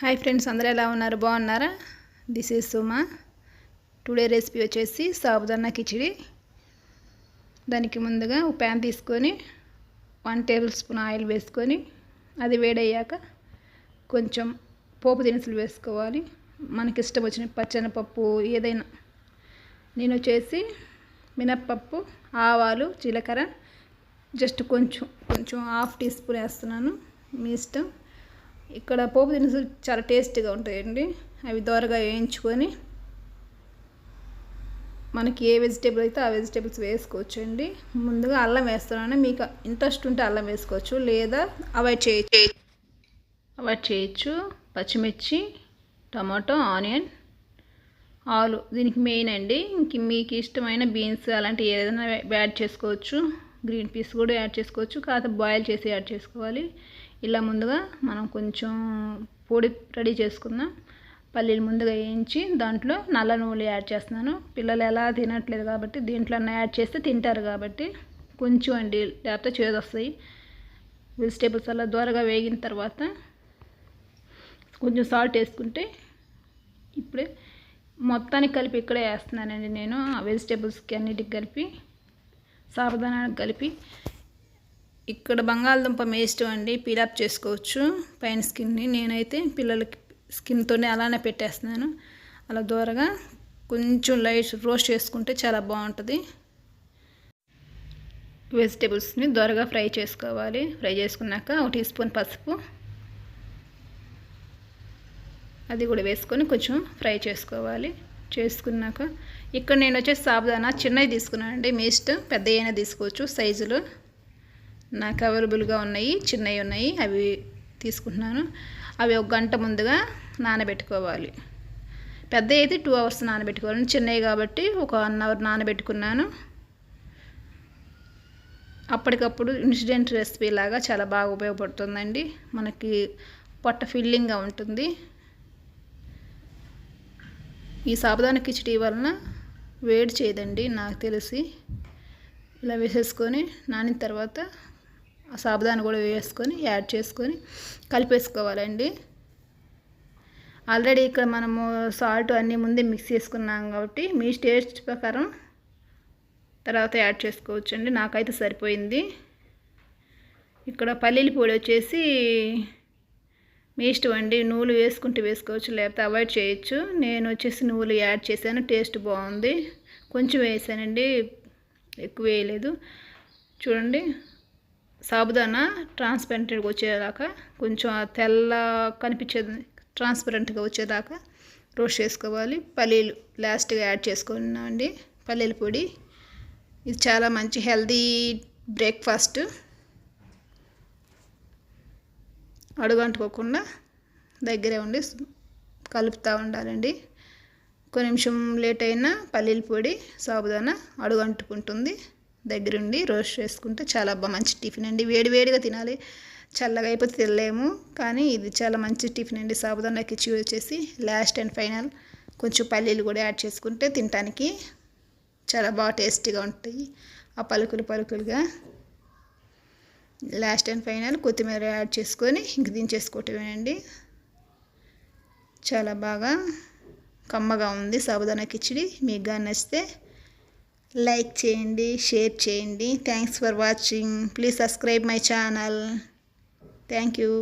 Hi friends అందరూ ఎలా ఉన్నారు? బాగున్నారా? This is Suma today recipe వచ్చేసి సాబుదానా కిచిడి. దానికి ముందుగా ఒక ప్యాన్ తీసుకొని వన్ టేబుల్ స్పూన్ ఆయిల్ వేసుకొని అది వేడయ్యాక కొంచెం పోపు దినుసులు వేసుకోవాలి. మనకి ఇష్టం వచ్చిన పచ్చనపప్పు ఏదైనా. నేను వచ్చేసి మినప్పప్పు ఆవాలు జీలకర్ర జస్ట్ కొంచెం కొంచెం హాఫ్ టీ స్పూన్ వేస్తున్నాను. మీ ఇష్టం? ఇక్కడ పోపు దినుసులు చాలా టేస్టీగా ఉంటాయండి. అవి దోరగా వేయించుకొని మనకి ఏ వెజిటేబుల్ అయితే ఆ వెజిటేబుల్స్ వేసుకోవచ్చు అండి ముందుగా అల్లం వేస్తున్నాను మీకు ఇంట్రెస్ట్ ఉంటే అల్లం వేసుకోవచ్చు లేదా అవాయిడ్ చేయొచ్చు. అవాయిడ్ చేయొచ్చు. పచ్చిమిర్చి టమాటో ఆనియన్ ఆలు దీనికి మెయిన్ అండి. ఇంక మీకు ఇష్టమైన బీన్స్ అలాంటివి ఏదైనా యాడ్ చేసుకోవచ్చు. గ్రీన్ పీస్ కూడా యాడ్ చేసుకోవచ్చు. కాకపోతే బాయిల్ చేసి యాడ్ చేసుకోవాలి. ఇలా ముందుగా మనం కొంచెం పొడి రెడీ చేసుకుందాం. పల్లీలు ముందుగా వేయించి దాంట్లో నల్ల నువ్వులు యాడ్ చేస్తున్నాను. పిల్లలు ఎలా తినట్లేదు కాబట్టి దీంట్లో యాడ్ చేస్తే తింటారు కాబట్టి కొంచెం అండి లేకపోతే చేదు వస్తాయి. వెజిటేబుల్స్ అలా దూరగా వేగిన తర్వాత కొంచెం సాల్ట్ వేసుకుంటే ఇప్పుడే మొత్తానికి కలిపి ఇక్కడే వేస్తున్నానండి నేను. ఆ వెజిటేబుల్స్కి అన్నిటికి కలిపి సాబుదానానికి కలిపి ఇక్కడ బంగాళదుంప మేస్ట్ అండి పీలప్ చేసుకోవచ్చు. పైన స్కిన్ని నేనైతే పిల్లలకి స్కిన్తోనే అలానే పెట్టేస్తున్నాను. అలా దూరగా కొంచెం లైట్ రోస్ట్ చేసుకుంటే చాలా బాగుంటుంది. వెజిటేబుల్స్ని దూరగా ఫ్రై చేసుకోవాలి. ఫ్రై చేసుకున్నాక ఒక టీ స్పూన్ పసుపు. అది కూడా వేసుకొని కొంచెం ఫ్రై చేసుకోవాలి. చేసుకున్నాక ఇక్కడ నేను వచ్చేసి సాబుదానా చిన్నవి తీసుకున్నాను అండి పెద్ద అయినా తీసుకోవచ్చు. సైజులో నాకు అవైలబుల్గా ఉన్నాయి చిన్నవి ఉన్నాయి అవి తీసుకుంటున్నాను. అవి ఒక గంట ముందుగా నానబెట్టుకోవాలి. పెద్ద అయితే టూ అవర్స్ నానబెట్టుకోవాలి. చిన్నవి కాబట్టి ఒక వన్ అవర్ నానబెట్టుకున్నాను. అప్పటికప్పుడు ఇన్సిడెంట్ రెసిపీ లాగా చాలా బాగా ఉపయోగపడుతుందండి. మనకి పొట్ట ఫిల్లింగ్గా ఉంటుంది. ఈ సాబుదాన కిచడీ వలన వేడి చేయదండి నాకు తెలిసి. ఇలా వేసేసుకొని నానిన తర్వాత సాబుదాని కూడా వేసుకొని యాడ్ చేసుకొని కలిపేసుకోవాలండి. ఆల్రెడీ ఇక్కడ మనము సాల్ట్ అన్నీ ముందే మిక్స్ చేసుకున్నాం కాబట్టి మీ టేస్ట్ ప్రకారం తర్వాత యాడ్ చేసుకోవచ్చు అండి నాకైతే సరిపోయింది. ఇక్కడ పల్లీల పొడి వచ్చేసి మీ ఇష్టం అండి. నువ్వులు వేసుకుంటే వేసుకోవచ్చు లేకపోతే అవాయిడ్ చేయొచ్చు. నేను వచ్చేసి నువ్వులు యాడ్ చేశాను. టేస్ట్ బాగుంది. కొంచెం వేసానండి. ఎక్కువ వేయలేదు. చూడండి. సాబుదానా ట్రాన్స్పరెంట్గా వచ్చేదాకా కొంచెం తెల్ల కనిపించేది ట్రాన్స్పరెంట్గా వచ్చేదాకా రోస్ట్ చేసుకోవాలి. పల్లీలు లాస్ట్గా యాడ్ చేసుకున్నామండి పల్లీల పొడి. ఇది చాలా మంచి హెల్దీ బ్రేక్ఫాస్ట్ అడుగంటుకోకుండా దగ్గరే ఉండి కలుపుతూ ఉండాలండి. ఒక నిమిషం లేట్ అయినా పల్లీల పొడి సాబుదానా అడుగంటుకుంటుంది. దగ్గరుండి రోస్ట్ చేసుకుంటే చాలా బాగా మంచి టిఫిన్ అండి. వేడివేడిగా తినాలి. చల్లగా అయిపోతే తినలేము. కానీ ఇది చాలా మంచి టిఫిన్ అండి. సాబుదానా కిచిడి వచ్చేసి లాస్ట్ అండ్ ఫైనల్. కొంచెం పల్లీలు కూడా యాడ్ చేసుకుంటే తినటానికి చాలా బాగా టేస్టీగా ఉంటాయి. ఆ పలుకులు పలుకులుగా లాస్ట్ అండ్ ఫైనల్ కొత్తిమీర యాడ్ చేసుకొని ఇంక దించేసుకోవటమేనండి. చాలా బాగా కమ్మగా ఉంది సాబుదానా కిచిడి. మీకు కానీ నచ్చితే లైక్ చేయండి షేర్ చేయండి. Thanks for watching please subscribe my channel thank you